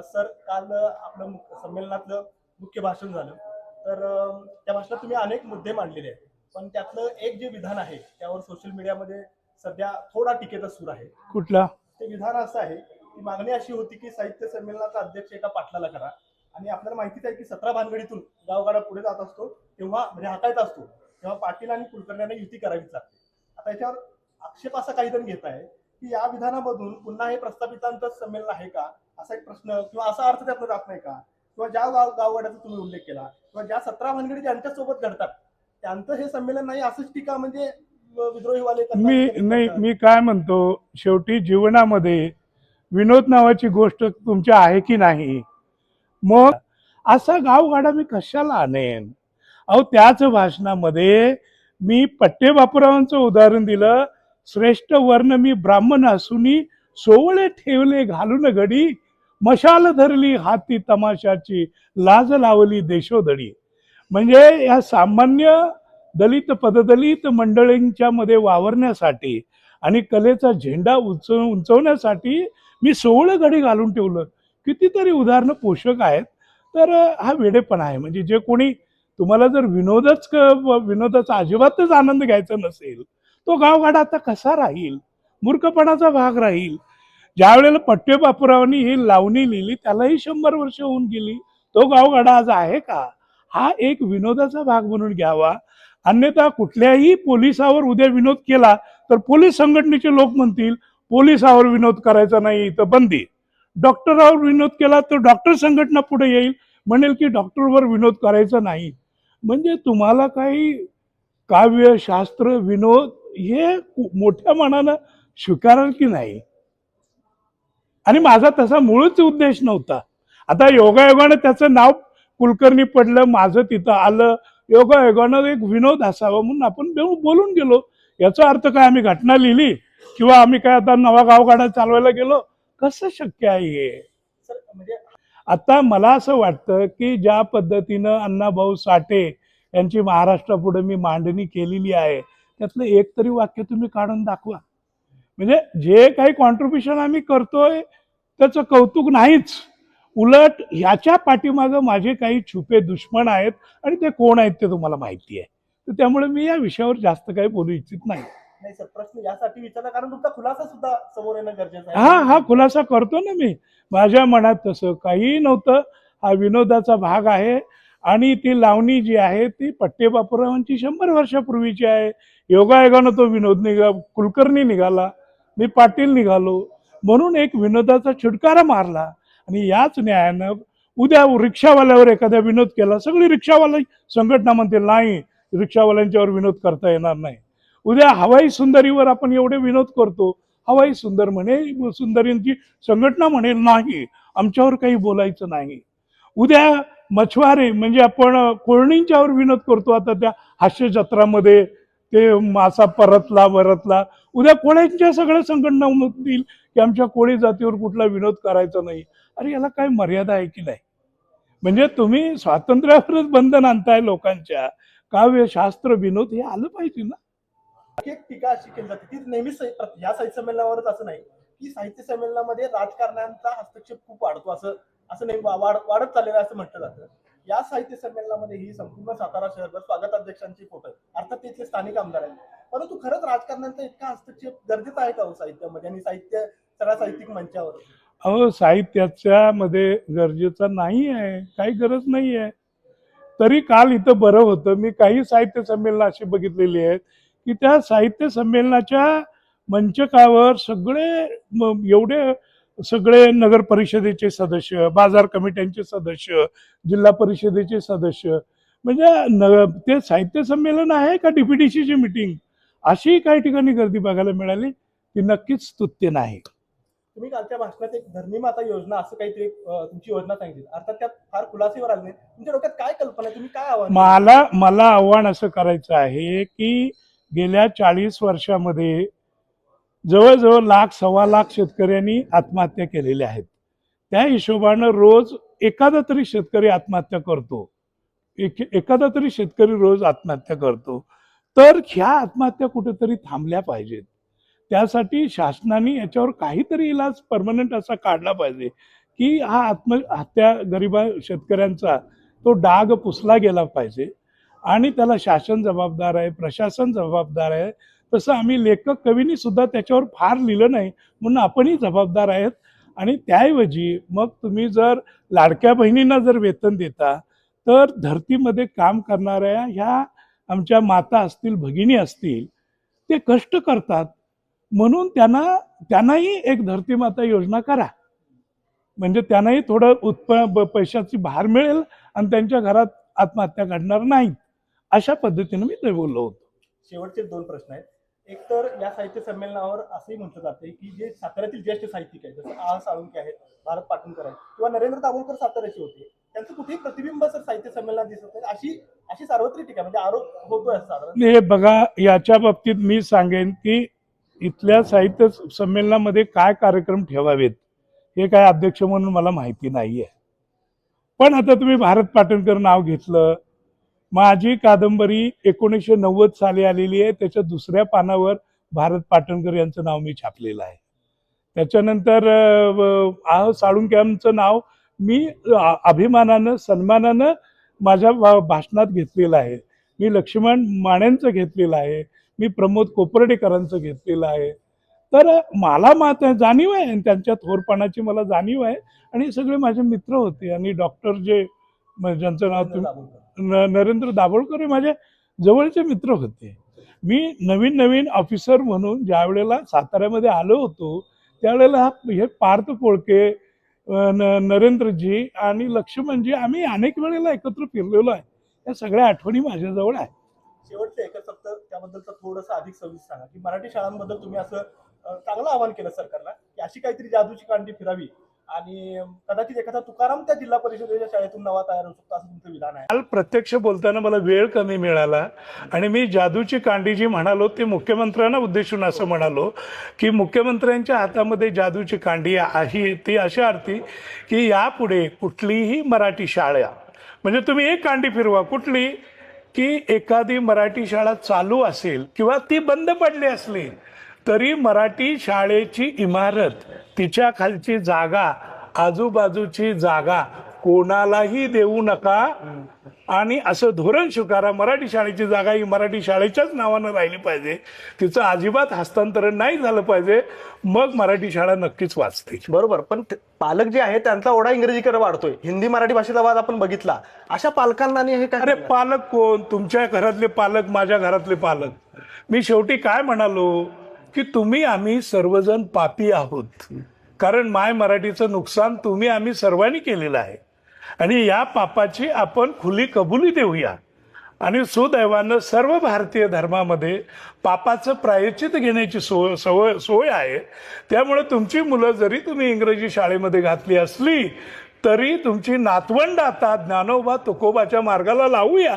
Sir काल आपलं संमेलनातलं मुख्य भाषण झालं. तर त्या भाषणात तुम्ही अनेक मुद्दे मांडलेले आहेत. पण त्यातलं एक जे विधान आहे त्यावर सोशल मीडियामध्ये सध्या थोडा टीकेचा सूर आहे. कुठला? ते विधान असं आहे की मागणी अशी होती की साहित्य संमेलनाचा अध्यक्ष एका पाटलाला करा. आणि आपल्याला माहितीच आहे की सतरा भानगडीतून गावगाडा पुढे जात असतो तेव्हा म्हणजे हाताळत असतो तेव्हा पाटील आणि कुलकर्ण्यांना युती करावीच लागते. आता याच्यावर आक्षेप असा काही जण घेत आहे की या विधानामधून पुन्हा हे प्रस्थापितांचंच संमेलन आहे का? असा एक प्रश्न किंवा असा अर्थ त्यातनं जात नाही का? किंवा ज्या गाव गावगाड्याचा तुम्ही उल्लेख केला किंवा ज्या सतरा भानगडी ज्यांच्यासोबत घडतात त्यांचं हे संमेलन नाही असंच टीका म्हणजे विद्रोहीवाले मी नाही. मी काय म्हणतो शेवटी जीवनामध्ये विनोद नावाची गोष्ट तुमच्या आहे की नाही? मग असा गावगाडा मी कशाला आणेन? अहो त्याच भाषणामध्ये मी पट्टे बापूरावांचं उदाहरण दिलं श्रेष्ठ वर्ण मी ब्राह्मण असूनी सोवळे ठेवले घालून घडी मशाल धरली हाती तमाशाची लाज लावली देशोधडी म्हणजे या सामान्य दलित पददलित मंडळींच्या मध्ये वावरण्यासाठी आणि कलेचा झेंडा उंच उंचवण्यासाठी मी सोहळं घडी घालून ठेवलं. कितीतरी उदाहरणं पोषक आहेत. तर हा वेडेपणा आहे. म्हणजे जे कोणी तुम्हाला जर विनोदच क- विनोदाचा अजिबातच आनंद घ्यायचा नसेल तो गावगाडा आता कसा राहील? मूर्खपणाचा भाग राहील? ज्या वेळेला पट्टे बापूरावांनी ही लावणी लिहिली त्यालाही शंभर वर्ष होऊन गेली. तो गावगाडा आज आहे का? हा एक विनोदाचा भाग म्हणून घ्यावा. अन्यथा कुठल्याही पोलिसावर उद्या विनोद केला तर पोलीस संघटनेचे लोक म्हणतील पोलिसावर विनोद करायचा नाही तर बंदी. डॉक्टरावर विनोद केला तर डॉक्टर संघटना पुढे येईल. म्हणेल की डॉक्टरवर विनोद करायचा नाही. म्हणजे तुम्हाला काही काव्य शास्त्र विनोद हे मोठ्या मनानं स्वीकाराल की नाही? आणि माझा तसा मूळच उद्देश नव्हता. आता योगायोगानं त्याचं नाव कुलकर्णी पडलं माझं तिथं आलं. योगायोगानं एक विनोद असावा म्हणून आपण बोलून गेलो. याचा अर्थ काय? आम्ही घटना लिहिली किंवा आम्ही काय आता नवा गावगाडा चालवायला गेलो? कसं शक्य आहे हे? आता मला असं वाटतं की ज्या पद्धतीनं अण्णाभाऊ साठे यांची महाराष्ट्रापुढे मी मांडणी केलेली आहे त्यातलं एक तरी वाक्य तुम्ही काढून दाखवा. म्हणजे जे काही कॉन्ट्रीब्युशन आम्ही करतोय त्याचं कौतुक नाहीच. उलट ह्याच्या पाठीमागं माझे काही छुपे दुश्मन आहेत आणि ते कोण आहेत ते तुम्हाला माहिती आहे. तर त्यामुळे मी या विषयावर जास्त काही बोलू इच्छित नाही. नाही सर प्रश्न यासाठी विचारला कारण तुमचा खुलासा सुद्धा समोर येणं गरजेचं हा हा खुलासा करतो ना मी. माझ्या मनात तसं काहीही नव्हतं. हा विनोदाचा भाग आहे आणि ती लावणी जी आहे ती पट्टे बापूरावांची शंभर वर्षापूर्वीची आहे. योगायोगानं तो विनोद निघा कुलकर्णी निघाला. मी पाटील निघालो. म्हणून एक विनोदाचा छुटकारा मारला आणि याच न्यायानं उद्या रिक्षावाल्यावर एखाद्या विनोद केला. सगळी रिक्षावाला संघटना म्हणते नाही रिक्षावाल्यांच्यावर विनोद करता येणार नाही. उद्या हवाई सुंदरीवर आपण एवढे विनोद करतो. हवाई सुंदर म्हणे सुंदरींची संघटना म्हणेल नाही आमच्यावर काही बोलायचं नाही. उद्या मछवारे म्हणजे आपण कोळणींच्यावर विनोद करतो. आता त्या हास्य जत्रामध्ये ते मासा परतला वरतला उद्या कोळ्यांच्या सगळ्या संघटना म्हणतील की आमच्या कोळी जातीवर कुठला विनोद करायचा नाही. अरे याला काय मर्यादा आहे की नाही? म्हणजे तुम्ही स्वातंत्र्यावरच बंधन आणताय लोकांच्या. काव्य शास्त्र विनोद हे आलं पाहिजे ना? एक टीका अशी केली जाते ती नेहमीच या साहित्य संमेलनावरच असं नाही. की साहित्य संमेलनामध्ये राजकारण्यांचा हस्तक्षेप खूप वाढतो असं असं नाही वाढत चाललेलं असं म्हटलं जातं. या साहित्य संमेलनामध्ये ही संपूर्ण सातारा शहरभर स्वागत अध्यक्षांची फोटो अर्थात तिथले स्थानिक आमदार आहेत. परंतु खरंच राजकारणाचा इतका हस्तक्षेप गरजेचा आहे का हो साहित्यामध्ये आणि साहित्य सगळ्या साहित्यिक मंचावर? अहो साहित्याच्या मध्ये गरजेचा नाही आहे काही गरज नाही आहे. तरी काल इथं बरं होतं. मी काही साहित्य संमेलनं अशी बघितलेली आहेत की त्या साहित्य संमेलनाच्या मंचकावर सगळे एवढे सगळे नगर परिषदेचे सदस्य बाजार कमिट्यांचे सदस्य जिल्हा परिषदेचे सदस्य म्हणजे न ते साहित्य संमेलन आहे का डीपीडीसीची मिटिंग अशी काही ठिकाणी गर्दी बघायला मिळाली ती नक्कीच स्तुत्य नाही. तुम्ही कालच्या भाषणात एक धरणी माता योजना असं काहीतरी तुमची योजना सांगितली. अर्थात त्यात फार खुलासेवर आले नाही तुमच्या डोक्यात काय कल्पना तुम्ही काय आव्हान मला मला आव्हान असं करायचं आहे की गेल्या चाळीस वर्षामध्ये जवळजवळ लाख सव्वा लाख शेतकऱ्यांनी आत्महत्या केलेल्या आहेत. त्या हिशोबानं रोज एखादा तरी शेतकरी आत्महत्या करतो. एक एखादा तरी शेतकरी रोज आत्महत्या करतो. तर ह्या आत्महत्या कुठेतरी थांबल्या पाहिजेत. त्यासाठी शासनाने याच्यावर काहीतरी इलाज परमनंट असा काढला पाहिजे की हा आत्महत्या गरिबा शेतकऱ्यांचा तो डाग पुसला गेला पाहिजे आणि त्याला शासन जबाबदार आहे प्रशासन जबाबदार आहे. तसं आम्ही लेखक कवींनी सुद्धा त्याच्यावर फार लिहिलं नाही म्हणून आपणही जबाबदार आहेत आणि त्याऐवजी मग तुम्ही जर लाडक्या बहिणींना जर वेतन देता तर धरतीमध्ये काम करणाऱ्या ह्या आमच्या माता असतील भगिनी असतील ते कष्ट करतात. म्हणून त्यांना त्यांनाही एक धरती माता योजना करा. म्हणजे त्यांनाही थोडं उत्पन्न ब- पैशाची भार मिळेल आणि त्यांच्या घरात आत्महत्या घडणार नाहीत अशा पद्धतीने मी ते बोललो होतो. शेवटचे दोन प्रश्न आहेत. एक तर या साहित्य संमेलनावर असंही म्हटलं जाते की जे साताऱ्यातील ज्येष्ठ साहित्यिक आहेत जसं आ साळुंके आहेत भारत पाटणकर आहेत किंवा नरेंद्र दाभोलकर साताऱ्याचे होते त्यांचं कुठेही प्रतिबिंब सर साहित्य संमेलनात दिसत नाही. अशी अशी सार्वत्रिक टीका म्हणजे आरोप होतोय साधारण. हे बघा याच्या बाबतीत मी सांगेन की इथल्या साहित्य संमेलनामध्ये काय कार्यक्रम ठेवावेत हे काय अध्यक्ष म्हणून मला माहिती नाहीये. पण आता तुम्ही भारत पाटणकर नाव घेतलं. माझी कादंबरी एकोणीसशे नव्वद साली आलेली आहे. त्याच्या दुसऱ्या पानावर भारत पाटणकर यांचं नाव मी छापलेलं आहे. त्याच्यानंतर आह साळुंक्यांचं नाव मी अभिमानानं सन्मानानं माझ्या भाषणात घेतलेलं आहे. मी लक्ष्मण माण्यांचं घेतलेलं आहे. मी प्रमोद कोपर्डेकरांचं घेतलेलं आहे. तर मला मात जाणीव आहे आणि त्यांच्या थोरपणाची मला जाणीव आहे आणि सगळे माझे मित्र होते आणि डॉक्टर जे ज्यांचं नाव नरेंद्र तुम्ही नरेंद्र दाभोळकर हे माझे जवळचे मित्र होते. मी नवीन नवीन ऑफिसर म्हणून ज्या वेळेला साताऱ्यामध्ये आलो होतो त्यावेळेला हा- हे पार्थ न- नरेंद्रजी आणि लक्ष्मणजी आम्ही अनेक वेळेला एकत्र फिरलेलो आहे. या सगळ्या आठवणी माझ्याजवळ आहे शेवटचं एकच फक्त त्याबद्दलचं थोडंसं अधिक सविस्तर सांगा की मराठी शाळांबद्दल तुम्ही असं चांगलं आवाहन केलं सरकारला की अशी काहीतरी जादूची कांडी फिरावी आणि कदाचित एखादा तुकाराम त्या जिल्हा परिषदेच्या शाळेतून नवा तयार होऊ शकतो असं तुमचं विधान आहे. काल प्रत्यक्ष बोलताना मला वेळ कमी मिळाला आणि मी जादूची कांडी जी म्हणालो ती मुख्यमंत्र्यांना उद्देशून असं म्हणालो की मुख्यमंत्र्यांच्या हातामध्ये जादूची कांडी आहे ती अशा अर्थी की यापुढे कुठलीही मराठी शाळा म्हणजे तुम्ही एक कांडी फिरवा कुठली की एखादी मराठी शाळा चालू असेल किंवा ती बंद पडली असली तरी मराठी शाळेची इमारत तिच्या खालची जागा आजूबाजूची जागा कोणालाही देऊ नका. आणि असं धोरण स्वीकारा मराठी शाळेची जागा ही मराठी शाळेच्याच नावानं राहिली पाहिजे. तिचं अजिबात हस्तांतरण नाही झालं पाहिजे. मग मराठी शाळा नक्कीच वाचते. बरोबर. पण पालक जे आहे त्यांचा ओढा इंग्रजीकडे वाढतोय. हिंदी मराठी भाषेचा वाद आपण बघितला. अशा पालकांना हे काय अरे पालक कोण? तुमच्या घरातले पालक माझ्या घरातले पालक. मी शेवटी काय म्हणालो? की तुम्ही आम्ही सर्वजण पापी आहोत. कारण माय मराठीचं नुकसान तुम्ही आम्ही सर्वांनी केलेलं आहे. आणि या पापाची आपण खुली कबुली देऊया. आणि सुदैवानं सर्व भारतीय धर्मामध्ये पापाचं प्रायश्चित घेण्याची सोय सवय सोय आहे. त्यामुळे तुमची मुलं जरी तुम्ही इंग्रजी शाळेमध्ये घातली असली तरी तुमची नातवंड आता ज्ञानोबा तुकोबाच्या मार्गाला लावूया.